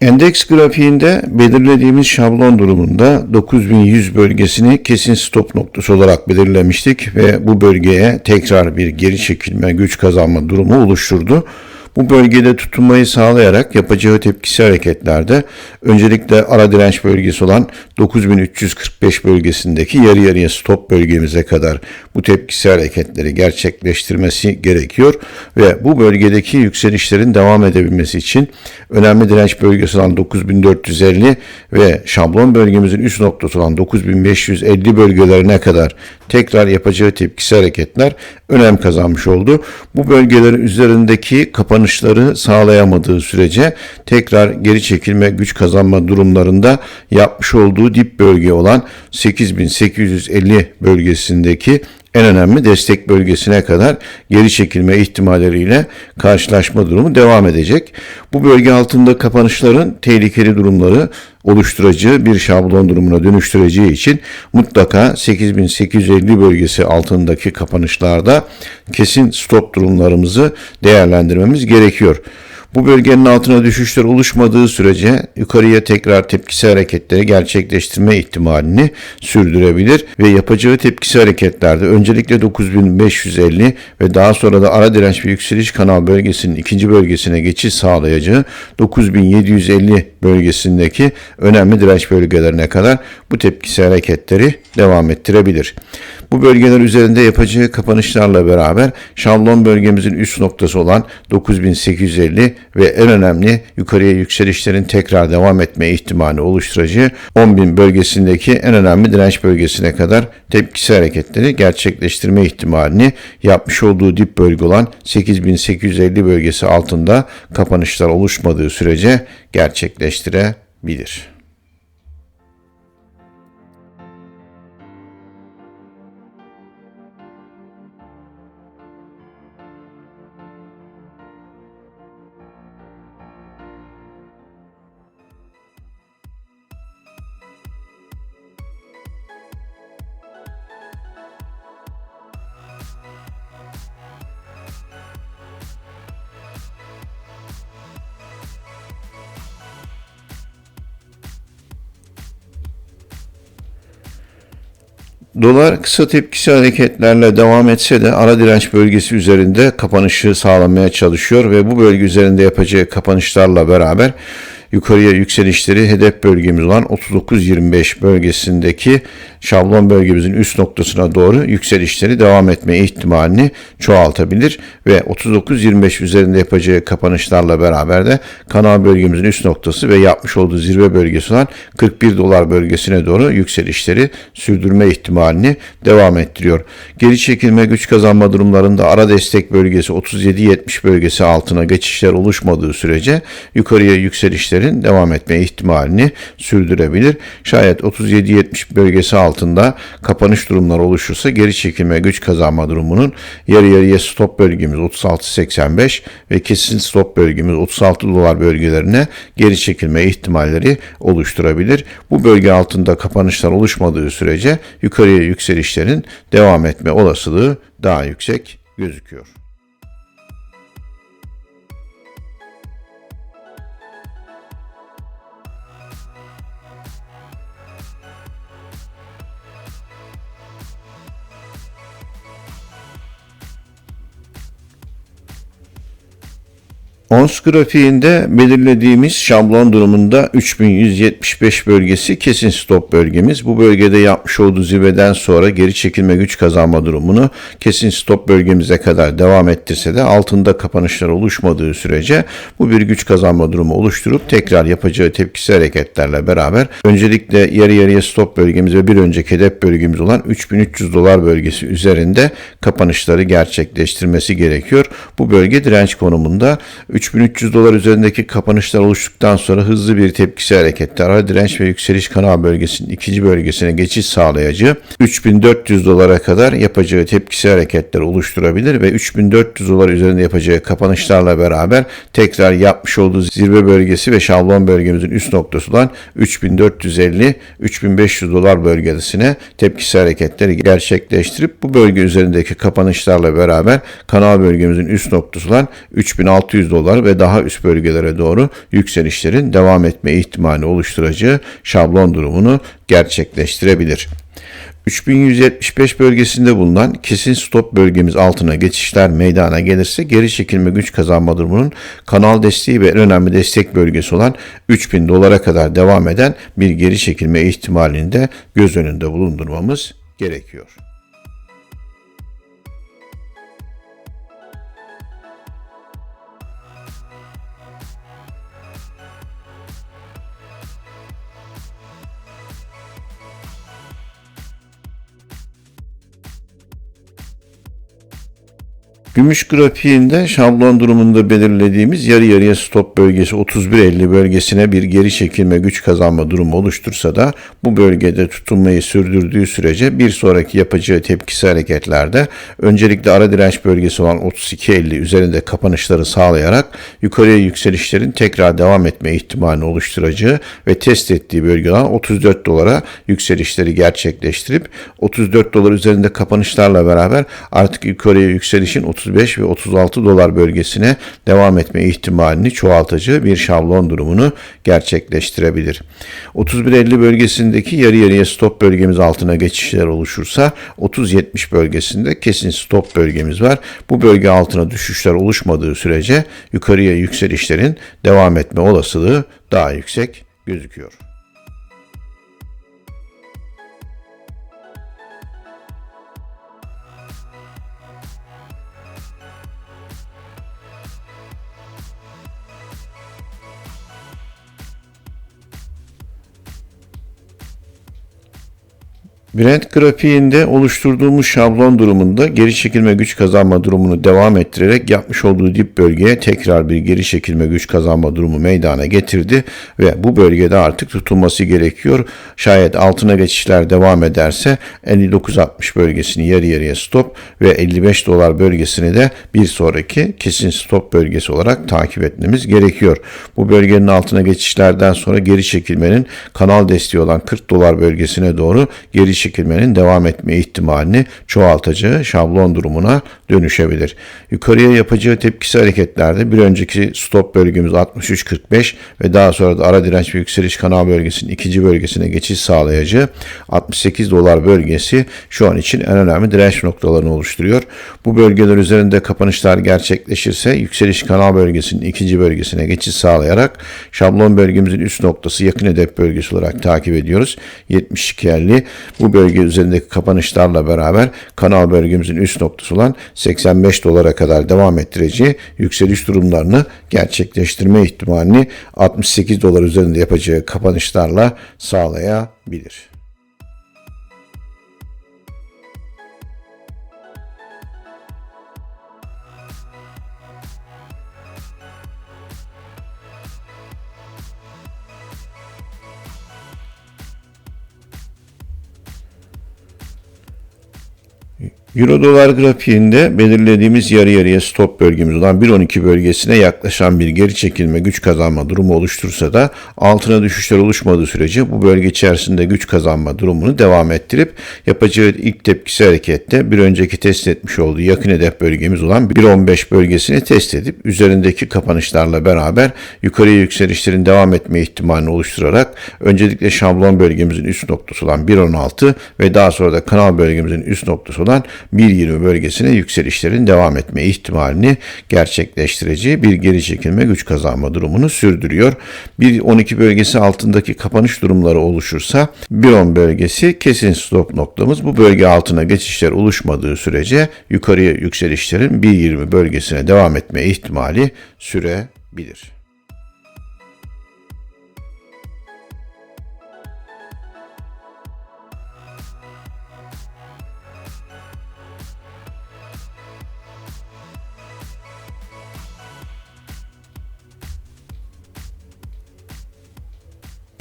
Endeks grafiğinde belirlediğimiz şablon durumunda 9100 bölgesini kesin stop noktası olarak belirlemiştik ve bu bölgeye tekrar bir geri çekilme, güç kazanma durumu oluşturdu. Bu bölgede tutunmayı sağlayarak yapacağı tepkisi hareketlerde öncelikle ara direnç bölgesi olan 9345 bölgesindeki yarı yarıya stop bölgemize kadar bu tepkisi hareketleri gerçekleştirmesi gerekiyor ve bu bölgedeki yükselişlerin devam edebilmesi için önemli direnç bölgesi olan 9450 ve şablon bölgemizin üst noktası olan 9550 bölgelerine kadar tekrar yapacağı tepkisi hareketler önem kazanmış oldu. Bu bölgelerin üzerindeki kapanışları sağlayamadığı sürece tekrar geri çekilme güç kazanma durumlarında yapmış olduğu dip bölge olan 8850 bölgesindeki en önemli destek bölgesine kadar geri çekilme ihtimalleriyle karşılaşma durumu devam edecek. Bu bölge altında kapanışların tehlikeli durumları oluşturacağı bir şablon durumuna dönüştüreceği için mutlaka 8850 bölgesi altındaki kapanışlarda kesin stop durumlarımızı değerlendirmemiz gerekiyor. Bu bölgenin altına düşüşler oluşmadığı sürece yukarıya tekrar tepkisi hareketleri gerçekleştirme ihtimalini sürdürebilir ve yapacağı tepkisi hareketlerde öncelikle 9550 ve daha sonra da ara direnç ve yükseliş kanal bölgesinin ikinci bölgesine geçiş sağlayacağı 9750 bölgesindeki önemli direnç bölgelerine kadar bu tepkisi hareketleri devam ettirebilir. Bu bölgeler üzerinde yapacağı kapanışlarla beraber şablon bölgemizin üst noktası olan 9850 ve en önemli yukarıya yükselişlerin tekrar devam etme ihtimali oluşturacağı 10.000 bölgesindeki en önemli direnç bölgesine kadar tepkisi hareketleri gerçekleştirme ihtimalini yapmış olduğu dip bölge olan 8850 bölgesi altında kapanışlar oluşmadığı sürece gerçekleştirebilir. Dolar kısa tepkisi hareketlerle devam etse de ara direnç bölgesi üzerinde kapanışı sağlamaya çalışıyor ve bu bölge üzerinde yapacağı kapanışlarla beraber yukarıya yükselişleri hedef bölgemiz olan 39-25 bölgesindeki şablon bölgemizin üst noktasına doğru yükselişleri devam etme ihtimalini çoğaltabilir ve 39-25 üzerinde yapacağı kapanışlarla beraber de kanal bölgemizin üst noktası ve yapmış olduğu zirve bölgesi olan 41 dolar bölgesine doğru yükselişleri sürdürme ihtimalini devam ettiriyor. Geri çekilme güç kazanma durumlarında ara destek bölgesi 37-70 bölgesi altına geçişler oluşmadığı sürece yukarıya yükselişlerin devam etme ihtimalini sürdürebilir. Şayet 37-70 bölgesi altında kapanış durumları oluşursa geri çekilme güç kazanma durumunun yarı yarıya stop bölgemiz 36.85 ve kesin stop bölgemiz 36 dolar bölgelerine geri çekilme ihtimalleri oluşturabilir. Bu bölge altında kapanışlar oluşmadığı sürece yukarıya yükselişlerin devam etme olasılığı daha yüksek gözüküyor. ONS grafiğinde belirlediğimiz şablon durumunda 3175 bölgesi kesin stop bölgemiz. Bu bölgede yapmış olduğu zirveden sonra geri çekilme güç kazanma durumunu kesin stop bölgemize kadar devam ettirse de altında kapanışlar oluşmadığı sürece bu bir güç kazanma durumu oluşturup tekrar yapacağı tepkisi hareketlerle beraber öncelikle yarı yarıya stop bölgemiz ve bir önceki hedef bölgemiz olan 3300 dolar bölgesi üzerinde kapanışları gerçekleştirmesi gerekiyor. Bu bölge direnç konumunda 3300 dolar üzerindeki kapanışlar oluştuktan sonra hızlı bir tepkisi harekette ara direnç ve yükseliş kanal bölgesinin ikinci bölgesine geçiş sağlayacağı 3400 dolara kadar yapacağı tepkisi hareketler oluşturabilir ve 3400 dolar üzerinde yapacağı kapanışlarla beraber tekrar yapmış olduğu zirve bölgesi ve şablon bölgemizin üst noktası olan 3450-3500 dolar bölgesine tepkisi hareketleri gerçekleştirip bu bölge üzerindeki kapanışlarla beraber kanal bölgemizin üst noktası olan 3600 dolar ve daha üst bölgelere doğru yükselişlerin devam etme ihtimali oluşturacağı şablon durumunu gerçekleştirebilir. 3175 bölgesinde bulunan kesin stop bölgemiz altına geçişler meydana gelirse geri çekilme güç kazanma durumunun kanal desteği ve en önemli destek bölgesi olan 3000 dolara kadar devam eden bir geri çekilme ihtimalini de göz önünde bulundurmamız gerekiyor. Gümüş grafiğinde şablon durumunda belirlediğimiz yarı yarıya stop bölgesi 31.50 bölgesine bir geri çekilme güç kazanma durumu oluştursa da bu bölgede tutunmayı sürdürdüğü sürece bir sonraki yapacağı tepkisi hareketlerde öncelikle ara direnç bölgesi olan 32.50 üzerinde kapanışları sağlayarak yukarıya yükselişlerin tekrar devam etme ihtimalini oluşturacağı ve test ettiği bölge olan 34 dolara yükselişleri gerçekleştirip 34 dolar üzerinde kapanışlarla beraber artık yukarıya yükselişin 35 ve 36 dolar bölgesine devam etme ihtimalini çoğaltıcı bir şablon durumunu gerçekleştirebilir. 31.50 bölgesindeki yarı yarıya stop bölgemiz altına geçişler oluşursa 30-70 bölgesinde kesin stop bölgemiz var. Bu bölge altına düşüşler oluşmadığı sürece yukarıya yükselişlerin devam etme olasılığı daha yüksek gözüküyor. Brent grafiğinde oluşturduğumuz şablon durumunda geri çekilme güç kazanma durumunu devam ettirerek yapmış olduğu dip bölgeye tekrar bir geri çekilme güç kazanma durumu meydana getirdi ve bu bölgede artık tutulması gerekiyor. Şayet altına geçişler devam ederse 59.60 bölgesini yarı yarıya stop ve 55 dolar bölgesini de bir sonraki kesin stop bölgesi olarak takip etmemiz gerekiyor. Bu bölgenin altına geçişlerden sonra geri çekilmenin kanal desteği olan 40 dolar bölgesine doğru geri çekilmenin devam etme ihtimalini çoğaltacağı şablon durumuna dönüşebilir. Yukarıya yapacağı tepkisi hareketlerde bir önceki stop bölgemiz 63.45 ve daha sonra da ara direnç ve yükseliş kanal bölgesinin ikinci bölgesine geçiş sağlayacağı 68 dolar bölgesi şu an için en önemli direnç noktalarını oluşturuyor. Bu bölgeler üzerinde kapanışlar gerçekleşirse yükseliş kanal bölgesinin ikinci bölgesine geçiş sağlayarak şablon bölgemizin üst noktası yakın hedef bölgesi olarak takip ediyoruz. 72.50 bu bölge üzerindeki kapanışlarla beraber kanal bölgemizin üst noktası olan 85 dolara kadar devam ettireceği yükseliş durumlarını gerçekleştirme ihtimalini 68 dolar üzerinde yapacağı kapanışlarla sağlayabilir. Euro dolar grafiğinde belirlediğimiz yarı yarıya stop bölgemiz olan 1.12 bölgesine yaklaşan bir geri çekilme güç kazanma durumu oluştursa da altına düşüşler oluşmadığı sürece bu bölge içerisinde güç kazanma durumunu devam ettirip yapacağı ilk tepkisi harekette bir önceki test etmiş olduğu yakın hedef bölgemiz olan 1.15 bölgesini test edip üzerindeki kapanışlarla beraber yukarıya yükselişlerin devam etme ihtimalini oluşturarak öncelikle şablon bölgemizin üst noktası olan 1.16 ve daha sonra da kanal bölgemizin üst noktası olan 1.20 bölgesine yükselişlerin devam etme ihtimalini gerçekleştireceği bir geri çekilme güç kazanma durumunu sürdürüyor. 1.12 bölgesi altındaki kapanış durumları oluşursa 1.10 bölgesi kesin stop noktamız. Bu bölge altına geçişler oluşmadığı sürece yukarıya yükselişlerin 1.20 bölgesine devam etme ihtimali sürebilir.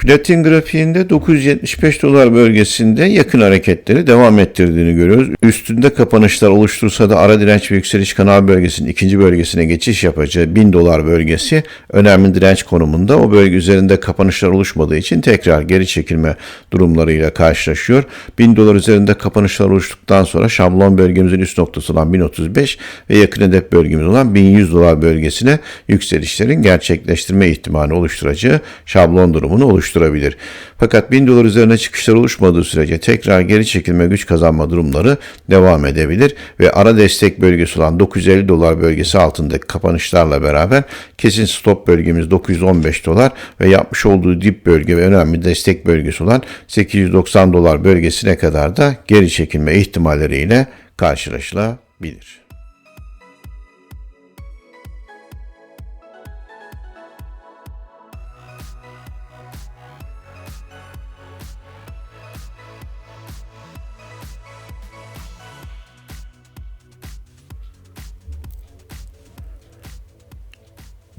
Platin grafiğinde 975 dolar bölgesinde yakın hareketleri devam ettirdiğini görüyoruz. Üstünde kapanışlar oluştursa da ara direnç ve yükseliş kanal bölgesinin ikinci bölgesine geçiş yapacağı 1000 dolar bölgesi önemli direnç konumunda. O bölge üzerinde kapanışlar oluşmadığı için tekrar geri çekilme durumlarıyla karşılaşıyor. 1000 dolar üzerinde kapanışlar oluştuktan sonra şablon bölgemizin üst noktası olan 1035 ve yakın hedef bölgemiz olan 1100 dolar bölgesine yükselişlerin gerçekleştirme ihtimali oluşturacağı şablon durumunu oluşturabilir. Fakat 1000 dolar üzerine çıkışlar oluşmadığı sürece tekrar geri çekilme güç kazanma durumları devam edebilir ve ara destek bölgesi olan 950 dolar bölgesi altındaki kapanışlarla beraber kesin stop bölgemiz 915 dolar ve yapmış olduğu dip bölge ve önemli destek bölgesi olan 890 dolar bölgesine kadar da geri çekilme ihtimalleriyle karşılaşılabilir.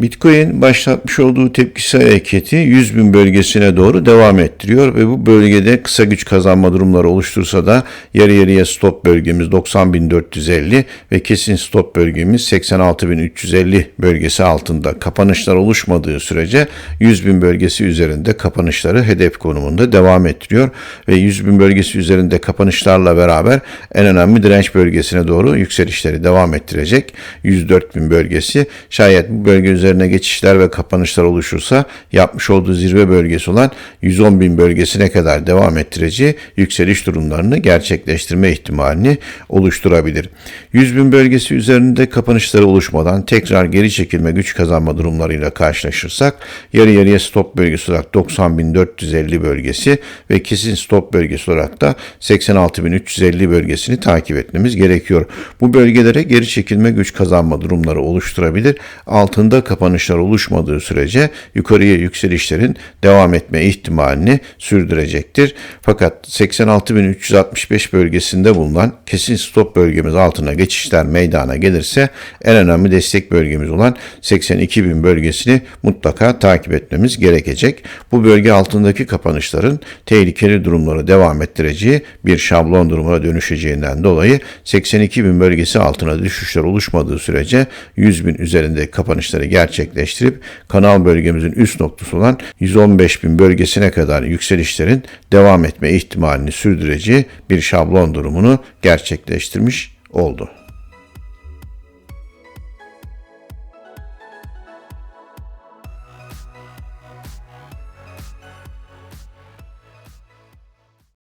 Bitcoin başlatmış olduğu tepkisel hareketi 100 bin bölgesine doğru devam ettiriyor ve bu bölgede kısa güç kazanma durumları oluştursa da yarı yarıya stop bölgemiz 90.450 ve kesin stop bölgemiz 86.350 bölgesi altında. Kapanışlar oluşmadığı sürece 100 bin bölgesi üzerinde kapanışları hedef konumunda devam ettiriyor ve 100 bin bölgesi üzerinde kapanışlarla beraber en önemli direnç bölgesine doğru yükselişleri devam ettirecek 104 bin bölgesi. Şayet bu bölge üzerinde üzerine geçişler ve kapanışlar oluşursa yapmış olduğu zirve bölgesi olan 110 bin bölgesine kadar devam ettireceği yükseliş durumlarını gerçekleştirme ihtimalini oluşturabilir. 100 bin bölgesi üzerinde kapanışları oluşmadan tekrar geri çekilme güç kazanma durumlarıyla karşılaşırsak yarı yarıya stop bölgesi olarak 90.450 bölgesi ve kesin stop bölgesi olarak da 86.350 bölgesini takip etmemiz gerekiyor. Bu bölgelere geri çekilme güç kazanma durumları oluşturabilir. Altında kapanışlar oluşmadığı sürece yukarıya yükselişlerin devam etme ihtimalini sürdürecektir. Fakat 86.365 bölgesinde bulunan kesin stop bölgemiz altına geçişler meydana gelirse en önemli destek bölgemiz olan 82.000 bölgesini mutlaka takip etmemiz gerekecek. Bu bölge altındaki kapanışların tehlikeli durumları devam ettireceği bir şablon durumuna dönüşeceğinden dolayı 82.000 bölgesi altına düşüşler oluşmadığı sürece 100.000 üzerinde kapanışları gerçekleştirip kanal bölgemizin üst noktası olan 115 bin bölgesine kadar yükselişlerin devam etme ihtimalini sürdüreceği bir şablon durumunu gerçekleştirmiş oldu.